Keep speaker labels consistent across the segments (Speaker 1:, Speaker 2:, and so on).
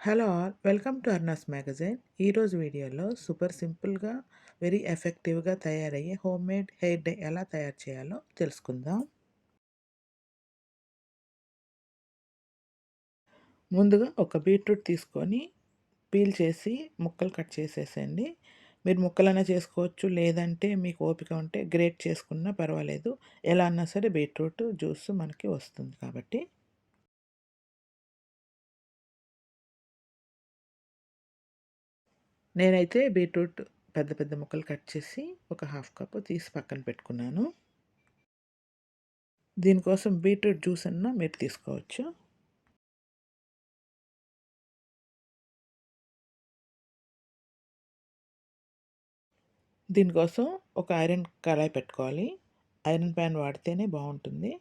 Speaker 1: Hello all welcome to అర్నాస్ magazine ఈరోజు వీడియోలో సూపర్ సింపుల్గా వెరీ ఎఫెక్టివ్గా తయారయ్యే హోమ్ మేడ్ హెయిర్ డే ఎలా తయారు చేయాలో తెలుసుకుందాం. ముందుగా ఒక బీట్రూట్ తీసుకొని పీల్ చేసి ముక్కలు కట్ చేసేసండి మీరు ముక్కలైనా చేసుకోవచ్చు లేదంటే మీకు ఓపిక ఉంటే గ్రేట్ చేసుకున్నా పర్వాలేదు. ఎలా అన్నా సరే బీట్రూట్ జ్యూస్ మనకి వస్తుంది కాబట్టి నేనైతే బీట్రూట్ పెద్ద పెద్ద ముక్కలు కట్ చేసి ఒక హాఫ్ కప్ తీసి పక్కన పెట్టుకున్నాను. దీనికోసం బీట్రూట్ జ్యూస్ అన్న మీరు తీసుకోవచ్చు. దీనికోసం ఒక ఐరన్ కళాయి పెట్టుకోవాలి. ఐరన్ ప్యాన్ వాడితేనే బాగుంటుంది.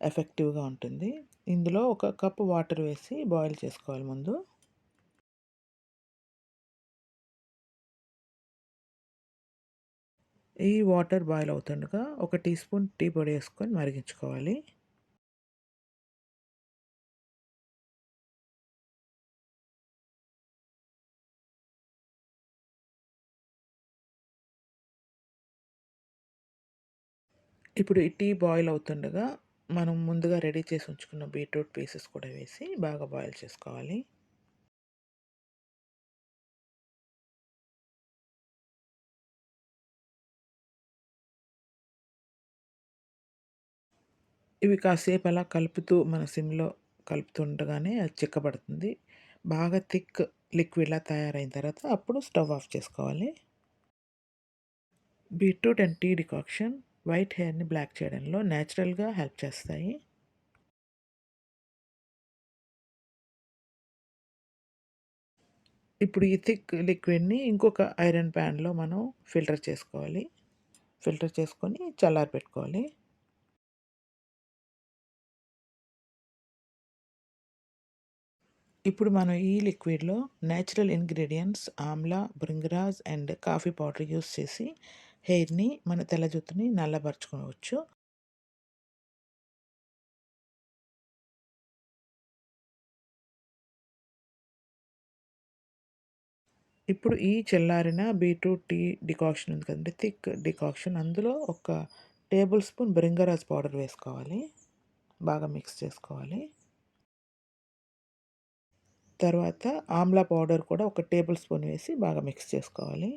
Speaker 1: ఎఫెక్టివ్గా ఉంటుంది. ఇందులో ఒక కప్పు వాటర్ వేసి బాయిల్ చేసుకోవాలి ముందు. ఈ వాటర్ బాయిల్ అవుతుండగా ఒక టీ స్పూన్ టీ పొడి వేసుకొని మరిగించుకోవాలి. ఇప్పుడు ఈ టీ బాయిల్ అవుతుండగా మనం ముందుగా రెడీ చేసి ఉంచుకున్న బీట్రూట్ పీసెస్ కూడా వేసి బాగా బాయిల్ చేసుకోవాలి. ఇవి కాసేపు అలా కలుపుతూ మన సిమ్లో కలుపుతుండగానే అది చిక్కబడుతుంది. బాగా థిక్ లిక్విడ్లా తయారైన తర్వాత అప్పుడు స్టవ్ ఆఫ్ చేసుకోవాలి. Beetroot and tea decoction white హెయిర్ని బ్లాక్ చేయడంలో న్యాచురల్గా హెల్ప్ చేస్తాయి. ఇప్పుడు ఈ థిక్ లిక్విడ్ని ఇంకొక ఐరన్ ప్యాన్లో మనం ఫిల్టర్ చేసుకోవాలి. ఫిల్టర్ చేసుకొని చల్లారి పెట్టుకోవాలి ఇప్పుడు మనం ఈ లిక్విడ్లో natural ingredients amla bhringraj and coffee powder use చేసి హెయిర్ని మన తెల్ల జుట్టుని నల్లబరుచుకోవచ్చు. ఇప్పుడు ఈ చెల్లారిన బీట్రూట్ టీ డికాక్షన్ ఉంది కదండి థిక్ డికాక్షన్. అందులో ఒక టేబుల్ స్పూన్ బ్రింగరాజ్ పౌడర్ వేసుకోవాలి. బాగా మిక్స్ చేసుకోవాలి. తర్వాత ఆమ్లా పౌడర్ కూడా ఒక టేబుల్ స్పూన్ వేసి బాగా మిక్స్ చేసుకోవాలి.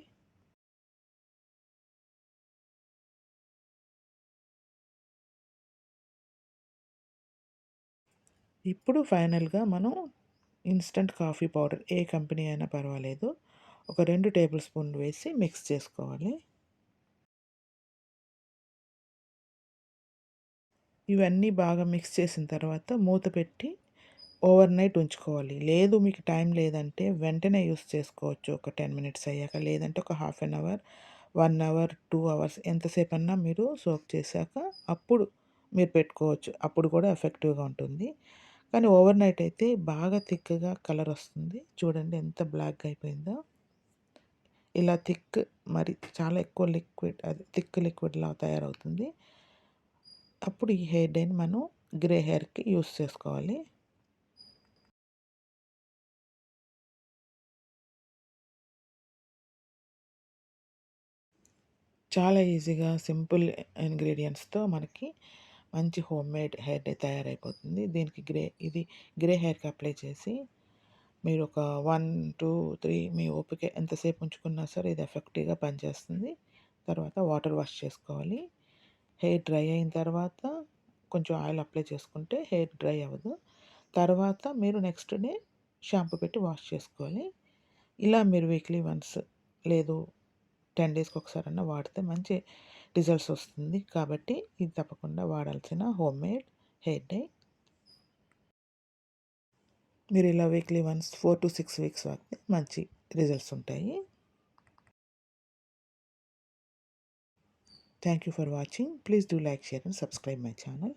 Speaker 1: ఇప్పుడు ఫైనల్గా మనం ఇన్స్టంట్ కాఫీ పౌడర్ ఏ కంపెనీ అయినా పర్వాలేదు. ఒక రెండు టేబుల్ స్పూన్ వేసి మిక్స్ చేసుకోవాలి. ఇవన్నీ బాగా మిక్స్ చేసిన తర్వాత మూత పెట్టి ఓవర్ నైట్ ఉంచుకోవాలి. లేదు మీకు టైం లేదంటే వెంటనే యూస్ చేసుకోవచ్చు. ఒక టెన్ మినిట్స్ అయ్యాక లేదంటే ఒక half an hour one hour two hours ఎంతసేపు అన్నా మీరు సోక్ చేశాక అప్పుడు మీరు పెట్టుకోవచ్చు. అప్పుడు కూడా ఎఫెక్టివ్గా ఉంటుంది. కానీ ఓవర్ నైట్ అయితే బాగా థిక్గా కలర్ వస్తుంది. చూడండి ఎంత బ్లాక్గా అయిపోయిందో. ఇలా థిక్ మరి చాలా ఎక్కువ లిక్విడ్ అది థిక్ లిక్విడ్లా తయారవుతుంది. అప్పుడు ఈ హెయిర్ డైని మనం గ్రే హెయిర్కి యూస్ చేసుకోవాలి. చాలా ఈజీగా సింపుల్ ఇంగ్రీడియంట్స్తో మనకి మంచి హోమ్ మేడ్ హెయిర్ డే తయారైపోతుంది. దీనికి గ్రే ఇది గ్రే హెయిర్కి అప్లై చేసి మీరు ఒక వన్ టూ త్రీ మీ ఓపిక ఎంతసేపు ఉంచుకున్నా సరే ఇది ఎఫెక్టివ్గా పనిచేస్తుంది. తర్వాత వాటర్ వాష్ చేసుకోవాలి. హెయిర్ డ్రై అయిన తర్వాత కొంచెం ఆయిల్ అప్లై చేసుకుంటే హెయిర్ డ్రై అవ్వదు. తర్వాత మీరు నెక్స్ట్ డే షాంపూ పెట్టి వాష్ చేసుకోవాలి. ఇలా మీరు వీక్లీ వన్స్ లేదు టెన్ డేస్కి ఒకసారన్నా వాడితే మంచి రిజల్ట్స్ వస్తుంది. కాబట్టి ఇది తప్పకుండా వాడాల్సిన హోమ్ మేడ్ హెయిర్ డై. మీరు ఇలా weekly once four to six weeks వాడితే మంచి రిజల్ట్స్ ఉంటాయి. Thank you for watching. Please do like share and subscribe my channel.